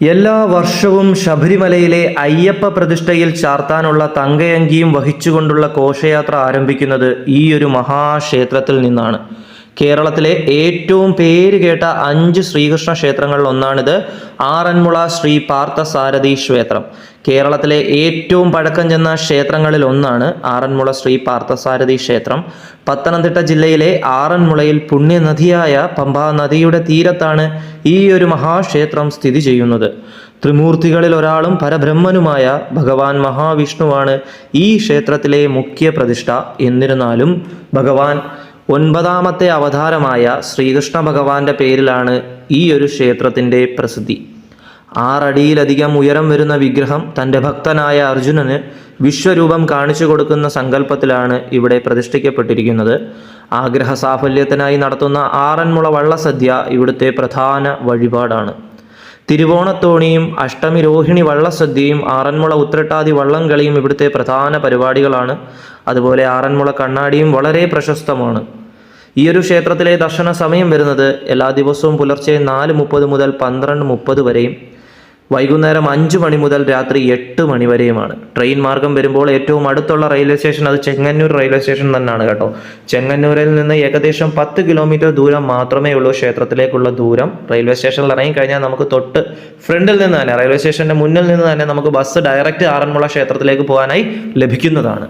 എല്ലാ വർഷവും ശബരിമലയിലെ അയ്യപ്പ പ്രതിഷ്ഠയിൽ ചാർത്താനുള്ള തങ്കയങ്കിയും വഹിച്ചുകൊണ്ടുള്ള ഘോഷയാത്ര ആരംഭിക്കുന്നത് ഈ ഒരു മഹാക്ഷേത്രത്തിൽ നിന്നാണ്. കേരളത്തിലെ ഏറ്റവും പേര് കേട്ട അഞ്ച് ശ്രീകൃഷ്ണ ക്ഷേത്രങ്ങളിൽ ഒന്നാണിത്. ആറന്മുള ശ്രീ പാർത്ഥസാരഥി ക്ഷേത്രം. കേരളത്തിലെ ഏറ്റവും പഴക്കം ചെന്ന ക്ഷേത്രങ്ങളിൽ ഒന്നാണ് ആറന്മുള ശ്രീ പാർത്ഥസാരഥി ക്ഷേത്രം. പത്തനംതിട്ട ജില്ലയിലെ ആറന്മുളയിൽ പുണ്യനദിയായ പമ്പാ നദിയുടെ തീരത്താണ് ഈ ഒരു മഹാക്ഷേത്രം സ്ഥിതി ചെയ്യുന്നത്. ത്രിമൂർത്തികളിൽ ഒരാളും പരബ്രഹ്മനുമായ ഭഗവാൻ മഹാവിഷ്ണുവാണ് ഈ ക്ഷേത്രത്തിലെ മുഖ്യ പ്രതിഷ്ഠ എന്നിരുന്നാലും ഭഗവാൻ ഒൻപതാമത്തെ അവതാരമായ ശ്രീകൃഷ്ണ ഭഗവാന്റെ പേരിലാണ് ഈ ഒരു ക്ഷേത്രത്തിന്റെ പ്രസിദ്ധി. ആറടിയിലധികം ഉയരം വരുന്ന വിഗ്രഹം തന്റെ ഭക്തനായ അർജുനന് വിശ്വരൂപം കാണിച്ചു കൊടുക്കുന്ന സങ്കല്പത്തിലാണ് ഇവിടെ പ്രതിഷ്ഠിക്കപ്പെട്ടിരിക്കുന്നത്. ആഗ്രഹ സാഫല്യത്തിനായി നടത്തുന്ന ആറന്മുള വള്ളസദ്യ ഇവിടുത്തെ പ്രധാന വഴിപാടാണ്. തിരുവോണത്തോണിയും അഷ്ടമി രോഹിണി വള്ളസദ്യയും ആറന്മുള ഉത്രട്ടാതി വള്ളംകളിയും ഇവിടുത്തെ പ്രധാന പരിപാടികളാണ്. അതുപോലെ ആറന്മുള കണ്ണാടിയും വളരെ പ്രശസ്തമാണ്. ഈ ഒരു ക്ഷേത്രത്തിലെ ദർശന സമയം വരുന്നത് എല്ലാ ദിവസവും പുലർച്ചെ നാല് മുപ്പത് മുതൽ പന്ത്രണ്ട് മുപ്പത് വരെയും വൈകുന്നേരം അഞ്ച് മണി മുതൽ രാത്രി എട്ട് മണി വരെയുമാണ്. ട്രെയിൻ മാർഗം വരുമ്പോൾ ഏറ്റവും അടുത്തുള്ള റെയിൽവേ സ്റ്റേഷൻ അത് ചെങ്ങന്നൂർ റെയിൽവേ സ്റ്റേഷൻ തന്നെയാണ് കേട്ടോ. ചെങ്ങന്നൂരിൽ നിന്ന് ഏകദേശം പത്ത് കിലോമീറ്റർ ദൂരം മാത്രമേ ഉള്ളൂ ക്ഷേത്രത്തിലേക്കുള്ള ദൂരം. റെയിൽവേ സ്റ്റേഷനിൽ ഇറങ്ങി കഴിഞ്ഞാൽ നമുക്ക് തൊട്ട് ഫ്രണ്ടിൽ നിന്ന് തന്നെ റെയിൽവേ സ്റ്റേഷന്റെ മുന്നിൽ നിന്ന് തന്നെ നമുക്ക് ബസ് ഡയറക്റ്റ് ആറന്മുള ക്ഷേത്രത്തിലേക്ക് പോകാനായി ലഭിക്കുന്നതാണ്.